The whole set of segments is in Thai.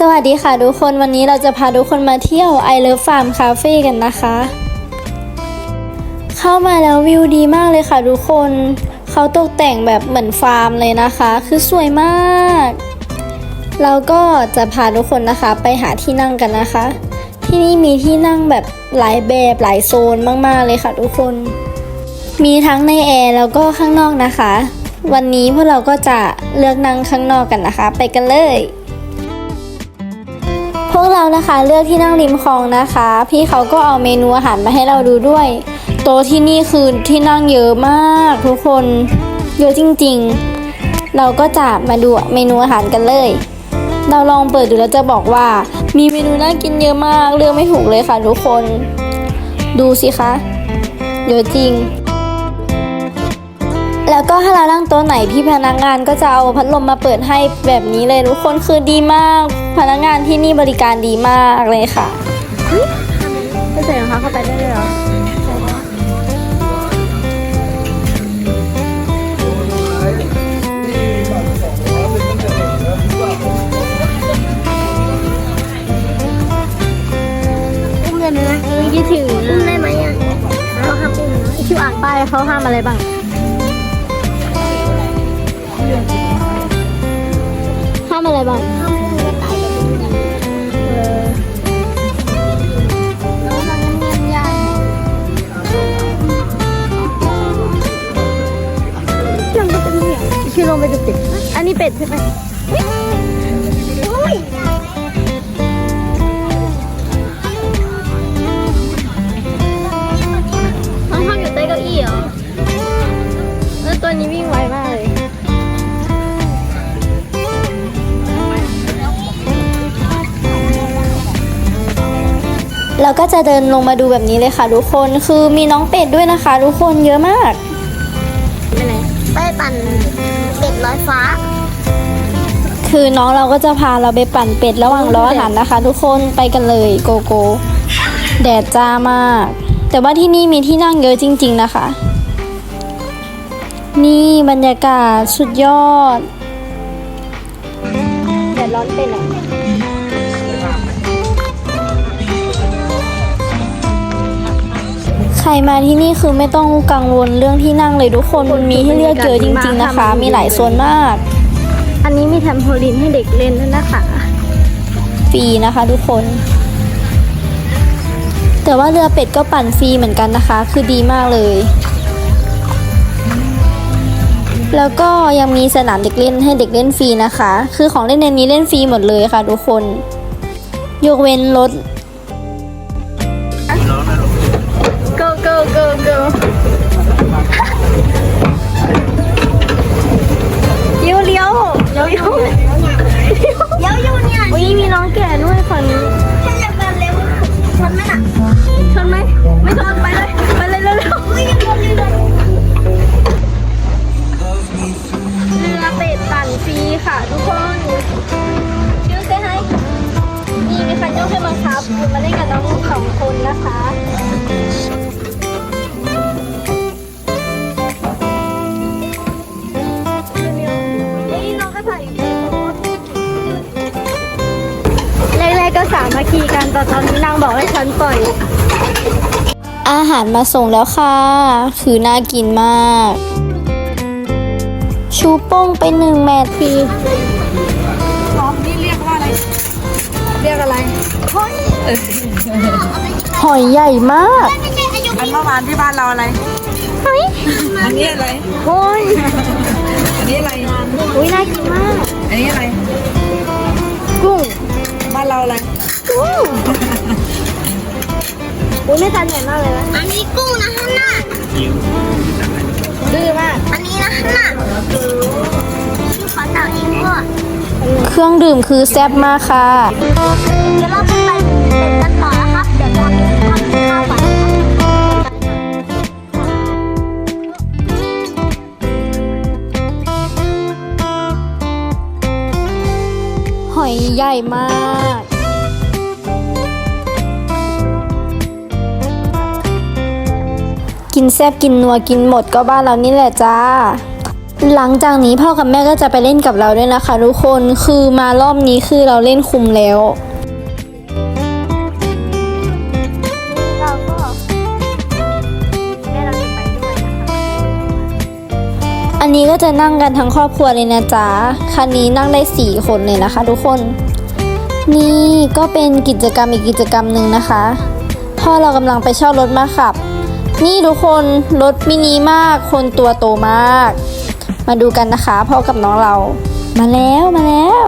สวัสดีค่ะทุกคนวันนี้เราจะพาทุกคนมาเที่ยว I Love Farm Cafe กันนะคะ เข้ามาแล้ววิวดีมากเลยค่ะทุกคนเขาตกแต่งแบบเหมือนฟาร์มเลยนะคะ คือสวยมากเราก็จะพาทุกคนนะคะ ไปหาที่นั่งกันนะคะ ที่นี่มีที่นั่งแบบหลายแบบหลายโซนมากๆเลยค่ะทุกคน มีทั้งในแอร์แล้วก็ข้างนอกนะคะ วันนี้พวกเราก็จะเลือกนั่งข้างนอกกันนะคะ ไปกันเลย วกเรานะคะเลือกที่นั่งริมคลองนะคะ พี่เขาก็เอาเมนูอาหารมาให้เราดูด้วย โต๊ะที่นี่คือที่นั่งเยอะมากทุกคนเยอะจริง ๆ เราก็จะมาดูเมนูอาหารกันเลย เราลองเปิดดูแล้วจะบอกว่า มีเมนูน่ากินเยอะมากเลือกไม่ถูกเลยค่ะทุกคน ดูสิคะเยอะจริง ก็ถ้าเรานั่งโต๊ะไหนพี่พนักงานก็จะเอาพัดลมมาเปิดให้แบบนี้เลยทุกคนคือดีมาก พนักงานที่นี่บริการดีมากเลยค่ะไม่ใส่รองเท้าเข้าไปได้เลยเหรออุ้มเลยนะเออคิดถึงอุ้มได้ไหมอะเขาห้ามอุ้มนะคิวอ่านป้ายเขาห้ามอะไรบ้าง ห้ามอะไรบ้างห้ามอุ้มกระต่ายกับลูกน้องนอนเงียบๆยังยังก็เป็นเหวี่ยงคิวลงไปดูติอันนี้เป็ดใช่ไหม เราก็จะเดินลงมาดูแบบนี้เลยค่ะทุกคนคือมีน้องเป็ดด้วยนะคะ ทุกคนเยอะมากไปไหนไปปั่นเป็ดลอยฟ้า คือน้องเราก็จะพาเราไปปั่นเป็ดระหว่างรออาหารนะคะ ทุกคนไปกันเลยโกโก้แดดจ้ามาก แต่ว่าที่นี่มีที่นั่งเยอะจริง ๆนะคะ นี่บรรยากาศสุดยอดแดดร้อนเป็นอะ มาที่นี่คือไม่ต้องกังวลเรื่องที่นั่งเลยทุกคนมีให้เลือกเยอะจริง ๆนะคะ มีหลายโซนมาก อันนี้มีแทมโพลินให้เด็กเล่นด้วยนะคะฟรีนะคะ ทุกคน แต่ว่าเรือเป็ดก็ปั่นฟรีเหมือนกันนะคะ คือดีมากเลย แล้วก็ยังมีสนามเด็กเล่นให้เด็กเล่นฟรีนะคะ คือของเล่นในนี้เล่นฟรีหมดเลยค่ะ ทุกคน ยกเว้นรถ เลี้ยวเลี้ยวเลี้ยวเลี้ยวเดี๋ยวอยู่เนี่ยอุ้ยมีน้องแก่ด้วยฝั่งนี้ถ้าจะไปเร็วชนไหมน่ะชนไหมไม่ชนไปเลยไปเลยเร็วอุ้ยยังชนอยู่เลยๆเรือเป็ดปั่นฟรีค่ะทุกคนชื่อเซให้นี่มีคันโยกให้บังคับอยู่มาเล่นกับน้องสองคนนะคะ ในโพสต์แรกๆก็สามัคคีกันแต่ตอนนี้นางบอกให้ฉันปล่อย อาหารมาส่งแล้วค่ะ คือน่ากินมาก ชูโป้งไปหนึ่งแมทคือนี่เรียกว่าอะไร เรียกอะไรหอยหอยใหญ่มาก อันเมื่อวานที่บ้านเราอะไรเฮ้ยอันนี้อะไรโอ้ย นนี้อะไร อุ้ยน่ากินมาก อันนี้อะไร กุ้งบ้านเราอะไร กุ้งอุ้ยไม่จานใหญ่มากเลยนะอันนี้กุ้งนะฮันน่ะดื้อมาก อันนี้นะฮันน่ะชื่อขอเต่าเองก็เครื่องดื่มคือแซ่บมากค่ะ เดี๋ยวเราไปปั่นเป็ดกันต่อ ใหญ่มากกินแซบกินนัวกินหมดก็บ้านเรานี่แหละจ้า หลังจากนี้พ่อกับแม่ก็จะไปเล่นกับเราด้วยนะคะทุกคนคือมารอบนี้คือเราเล่นคุมแล้ว อันนี้ก็จะนั่งกันทั้งครอบครัวเลยนะจ๊ะ คันนี้นั่งได้4คนเลยนะคะ ทุกคน นี่ก็เป็นกิจกรรมอีกกิจกรรมหนึ่งนะคะ พ่อเรากำลังไปเช่ารถมาขับ นี่ทุกคนรถมินิมากคนตัวโตมาก มาดูกันนะคะ พ่อกับน้องเรา มาแล้วมาแล้ว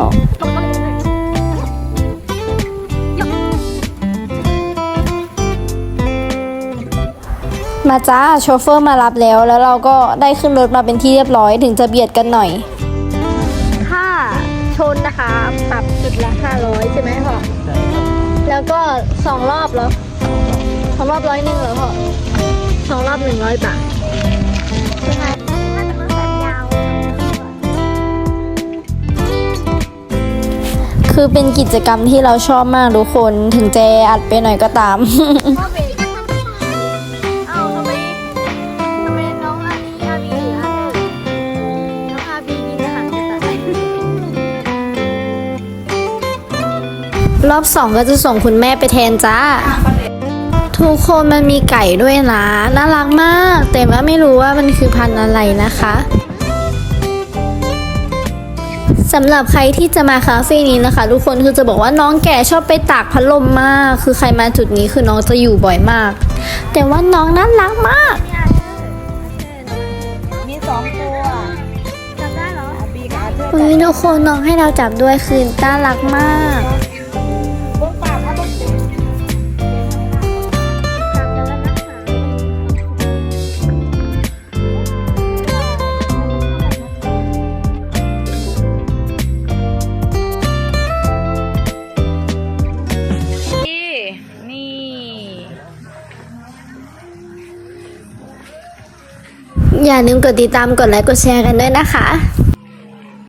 มาจ้าโชเฟอร์มารับแล้ว แล้วเราก็ได้ขึ้นรถมาเป็นที่เรียบร้อยถึงจะเบียดกันหน่อย ค่าชนนะคะปรับจุดละ 500 ใช่ไหมพ่อแล้วก็สองรอบเหรอสองรอบร้อยหนึ่งเหรอพ่อสองรอบหนึ่งร้อยบาทยังไงถ้าจะมาแบบยาวคือเป็นกิจกรรมที่เราชอบมากทุกคนถึงจะอัดไปหน่อยก็ตาม รอบสองก็จะส่งคุณแม่ไปแทนจ้า ทุกคนมันมีไก่ด้วยนะ น่ารักมาก แต่ว่าไม่รู้ว่ามันคือพันธุ์อะไรนะคะสำหรับใครที่จะมาคาเฟ่นี้นะคะ ทุกคนคือจะบอกว่าน้องแก่ชอบไปตากพัดลมมาก คือใครมาจุดนี้คือน้องจะอยู่บ่อยมาก แต่ว่าน้องน่ารักมาก มีสองตัวจับได้เหรออาบีกับอาเธอร์เฮ้ยทุกคนน้องให้เราจับด้วยคือน่ารักมาก อย่าลืมกดติดตามกดไลค์กดแชร์กันด้วยนะคะ